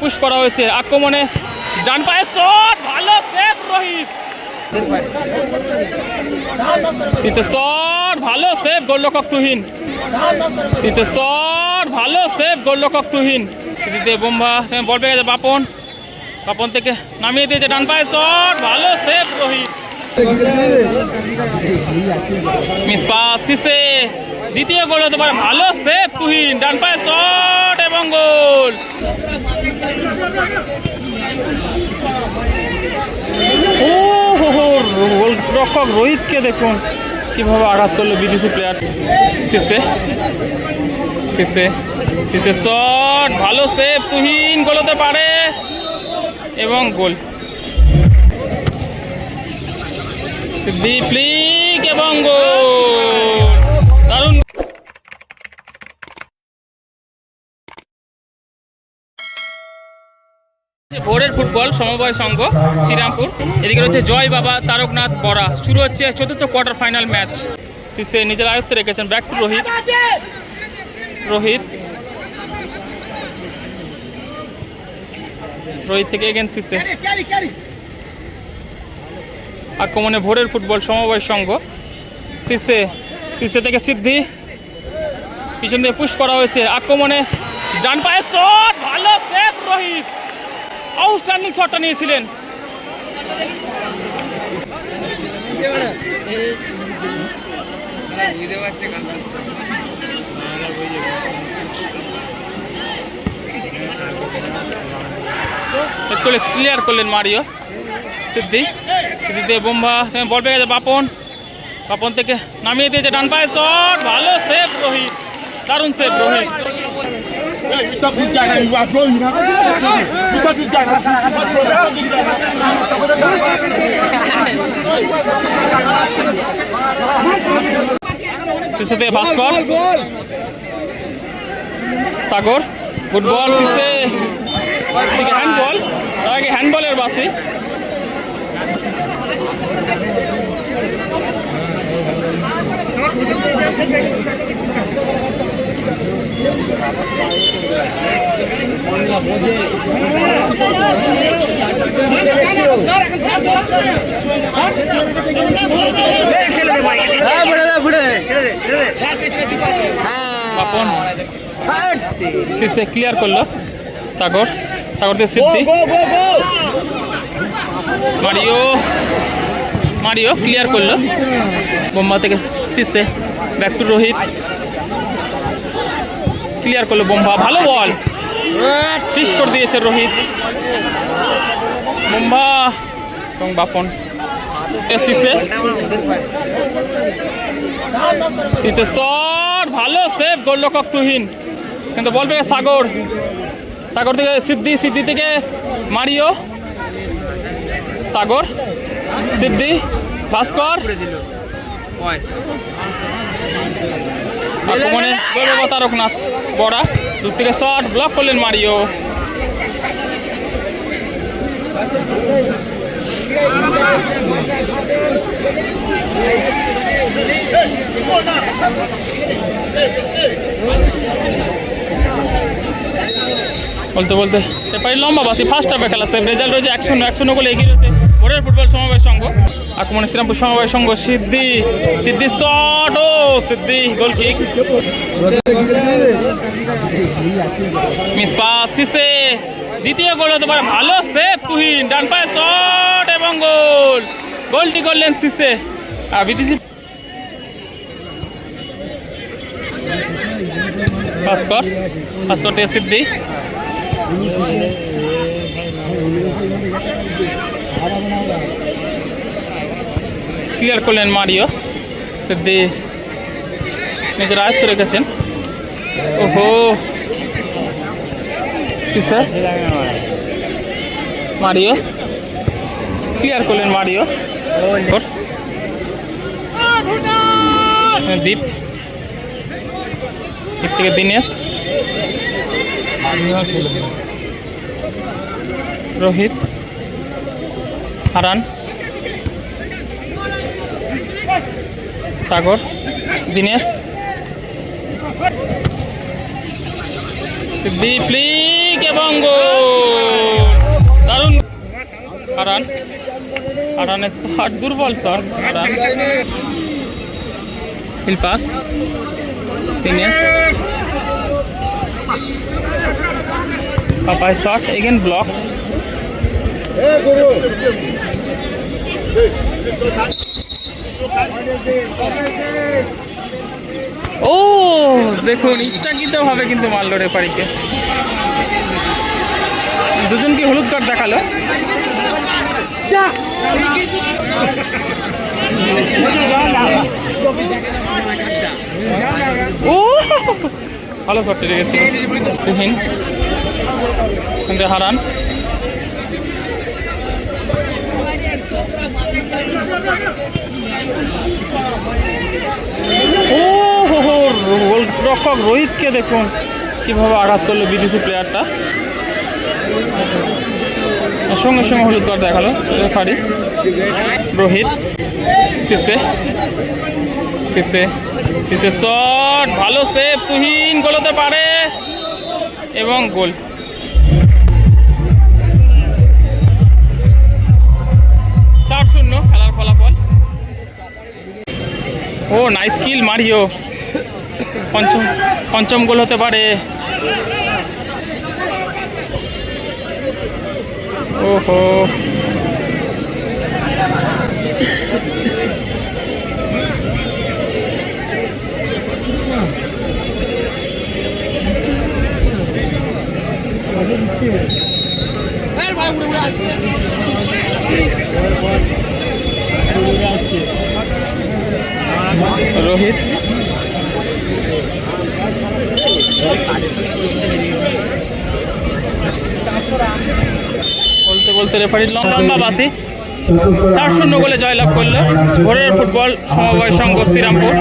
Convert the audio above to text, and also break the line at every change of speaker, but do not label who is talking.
Push করা হয়েছে আক্রমণে ডান পায়ে শট, ভালো সেভ রোহিত। সিসে শট, ভালো সেভ গোলরক্ষক তুহিন। সিসে শট, ভালো সেভ গোলরক্ষক তুহিন। সিদিতে বোম্বা বল পেয়ে গেছে বাপন। বাপন থেকে নামিয়ে দিয়েছে ডান পায়ে শট, ভালো save Rohit. Miss pass Cisse দ্বিতীয় গোল হতে পারে, ভালো সেভ তুহিন। ডান পায়ে শট এবং গোল ও হো হো গোলরক্ষক রোহিতকে দেখুন, কীভাবে আঘাত করল বিদেশি player Cisse Cisse Cisse shot ভালো সেভ তুহিন গোল হতে পারে, এবং গোল। সিদ্ধি ফ্লিক এবং গোল দারুণ ভোরের ফুটবল সমবায় সংঘ, শ্রীরামপুর। এদিকে রয়েছে জয় বাবা, তারকনাথ বরা শুরু হচ্ছে চতুর্থ কোয়ার্টার ফাইনাল ম্যাচ। সিসে নিজের আয়ত্তে রেখেছেন ব্যাক টু রোহিত। রোহিত। রোহিত থেকে এগেন সিসে আক্রমণে ভোরের ফুটবল সমবায় সংঘ। সিসে সিসে থেকে সিদ্ধি। পিছন দিয়ে পুশ করা হয়েছে। আক্রমণে ডান পায়ে শট, ভালো সেভ রোহিত। আউটস্ট্যান্ডিং শটটা নিয়েছিলেন। ক্লিয়ার করলেন মারিও। সিদ্ধি সিদ্ধিতে বোম্বা বল পেয়ে গেছে বাপন। বাপন থেকে নামিয়ে দিয়েছে ডান পায়ে শট। ভালো সেভ রোহিত, দারুণ save Rohit.
Yeah, this guy you. You talk this guy now. You talk this guy now.
শিশুতে ভাস্কর সাগর ফুটবল শিশে এদিকে তার আগে হ্যান্ডবলের বাসি বাপন শিশে ক্লিয়ার করল। সাগর সাগর থেকে সিদ্ধি। মারিও মারিও ক্লিয়ার করল। বোম্বা থেকে Cisse back to Rohit clear করল বোম্বা। ভালো বল ফিস্ট করে দিয়েছে রোহিত। বোম্বা এবং বাপন। Cisse Cisse. শট ভালো সেভ গোলরক্ষক তুহিন। কিন্তু বল পেয়ে সাগর। সাগর থেকে সিদ্ধি সিদ্ধি থেকে মারিও। সাগর সিদ্ধি ভাস্কর। আক্রমণে তারকনাথ বড়া। দূর থেকে শর্ট ব্লক করলেন মারিও। বলতে বলতে এরপরে লম্বা বাসি ফার্স্ট হাফে খেলা সেভ রেজাল্ট রয়েছে এক শূন্য এক শূন্য গোলে এগিয়ে রয়েছে ভোরের ফুটবল সমবায় সংঘ। আক্রমণে শ্রীরামপুর সমবায় সংঘ সিদ্ধি সিদ্ধি শট ও Siddhi goal kick miss pass Cisse দ্বিতীয় গোল হতে পারে ভালো সেভ, তুহিন, ডান পায়ে শট এবং গোল। গোলটি করলেন সিসে। আর বিদেশি ভাস্কর ভাস্কর থেকে সিদ্ধি ক্লিয়ার করলেন মারিও। সিদ্ধি নিজের আয়ত্ত রেখেছেন। ওহো। সিসার মারিও। ক্লিয়ার করলেন মারিও। দীপ। দীপ থেকে দিনেশ। রোহিত। হারান। সাগর। দিনেশ। সিদ্ধি প্লিক কিক এবং দারুণ। হারান। হারানের শট দুর্বল shot Haran. Pass finish Papai shot again block দেখুন, ইচ্ছাকৃতভাবে কিন্তু মারল রেফারিকে। দুজনকে হলুদ কার্ড দেখাল। ও! ভালো শটটি লেগেছিল তুহিন কিন্তু হারান ও হো হো গোলরক্ষক রোহিতকে দেখুন কীভাবে আঘাত করল বিদেশি প্লেয়ারটা সঙ্গে সঙ্গে হলুদ কার্ড দেখাল referee Rohit Cisse Cisse Cisse shot ভালো সেভ তুহিন গোল হতে পারে এবং গোল। চার শূন্য খেলার ফলাফল। ও নাইস কিল মারিও। পঞ্চম পঞ্চম গোল হতে পারে। ওহো। রোহিত। বলতে বলতে রেফারির লম্বা বাসি চার শূন্য গোলে জয়লাভ করল। ভোরের ফুটবল সমবায় সংঘ শ্রীরামপুর।